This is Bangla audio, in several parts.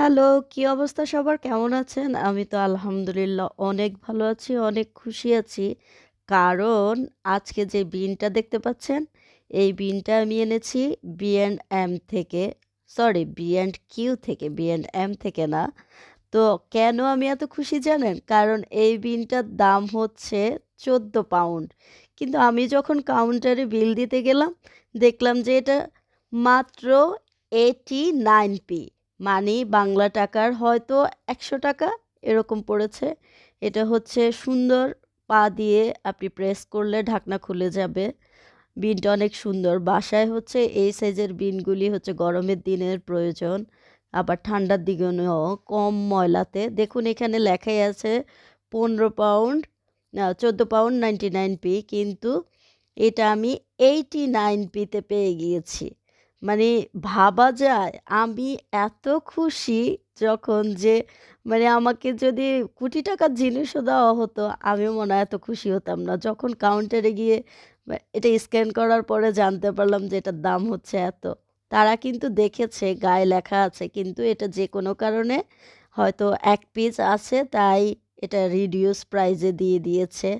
হ্যালো, কি অবস্থা সবার? কেমন আছেন? আমি তো আলহামদুলিল্লাহ অনেক ভালো আছি, অনেক খুশি আছি। কারণ আজকে যে বিনটা দেখতে পাচ্ছেন, এই বিনটা আমি এনেছি বি অ্যান্ড এম থেকে। সরি বি অ্যান্ড কিউ থেকে, বি অ্যান্ড এম থেকে না। তো কেন আমি এত খুশি জানেন? কারণ এই বিনটার দাম হচ্ছে ১৪ পাউন্ড। কিন্তু আমি যখন কাউন্টারে বিল দিতে গেলাম, দেখলাম যে এটা মাত্র 89p মানে বাংলা টাকার হয়তো ৳১০০ এরকম পড়েছে। এটা হচ্ছে সুন্দর, পা দিয়ে আপনি প্রেস করলে ঢাকনা খুলে যাবে। বিনটা অনেক সুন্দর। বাসায় হচ্ছে এই সাইজের বিনগুলি হচ্ছে গরমের দিনের প্রয়োজন। আবার ঠান্ডার দিনেও কম ময়লাতে। দেখুন এখানে লেখাই আছে ১৫ পাউন্ড ১৪ পাউন্ড 99p কিন্তু এটা আমি এইটি নাইন পিতে পেয়ে গিয়েছি। মানে ভাবা যায় আমি এত খুশি যখন যে মানে আমাকে যদি কোটি টাকার জিনিসও দেওয়া হতো, আমিও মনে হয় এত খুশি হতাম না। যখন কাউন্টারে গিয়ে এটা স্ক্যান করার পরে জানতে পারলাম যে এটার দাম হচ্ছে এত। তারা কিন্তু দেখেছে গায়ে লেখা আছে কিন্তু এটা যে কোনো কারণে হয়তো এক পিস আছে তাই এটা রিডিউস প্রাইজে দিয়ে দিয়েছে।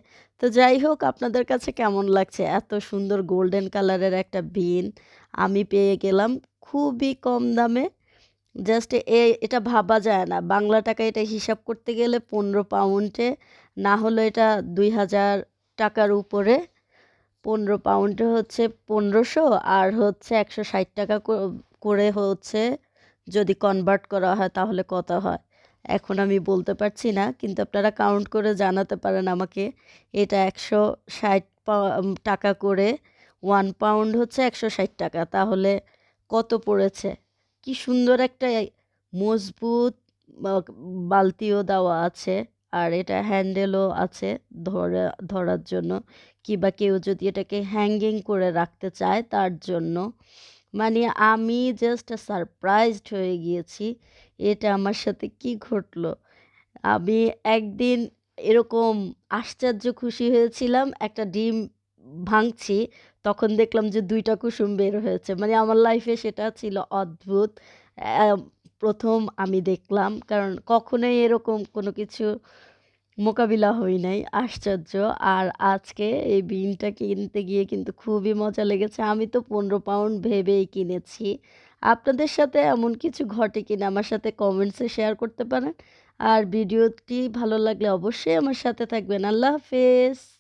তো যাই হোক আপনাদের কাছে কেমন লাগছে? এত সুন্দর গোল্ডেন কালারের একটা বিন আমি পেয়ে গেলাম খুবই কম দামে। জাস্ট এ এটা ভাবা যায় না। বাংলা টাকা এটা হিসাব করতে গেলে ১৫ পাউন্ডে না হলে এটা ৳২,০০০ টাকার উপরে। ১৫ পাউন্ডে হচ্ছে পনেরোশো আর হচ্ছে ৳১৬০ ক করে হচ্ছে যদি কনভার্ট করা হয় তাহলে কত হয়? এখন আমি বলতে পারছি না। কিন্তু আপনারা কাউন্ট করে জানাতে পারেন আমাকে। এটা ৳১৬০ পা টাকা করে ওয়ান পাউন্ড হচ্ছে ৳১৬০ তাহলে কত পড়েছে? কি সুন্দর একটা মজবুত বালতিও দেওয়া আছে। আর এটা হ্যান্ডেলও আছে ধরা, ধরার জন্য। কিংবা কেউ যদি এটাকে হ্যাঙ্গিং করে রাখতে চায় তার জন্য। মানে আমি জাস্ট সারপ্রাইজড হয়ে গিয়েছি। এটা আমার সাথে কি ঘটলো? আমি একদিন এরকম আশ্চর্য খুশি হয়েছিলাম একটা ডিম ভাঙছি, তখন দেখলাম যে দুইটা কুসুম বের হয়েছে। মানে আমার লাইফে সেটা ছিল অদ্ভুত। প্রথম আমি দেখলাম। কারণ কখনোই এরকম কোনো কিছু মোকাবিলা হই নাই। আশ্চর্য। আর আজকে এই বিনটা কিনতে গিয়ে কিন্তু খুবই মজা লেগেছে। আমি তো ১৫ পাউন্ড ভেবেই কিনেছি। আপনাদের সাথে এমন কিছু ঘটে কিনা আমার সাথে কমেন্টসে শেয়ার করতে পারেন। আর ভিডিওটি ভালো লাগলে অবশ্যই আমার সাথে থাকবেন। আল্লাহ হাফেজ।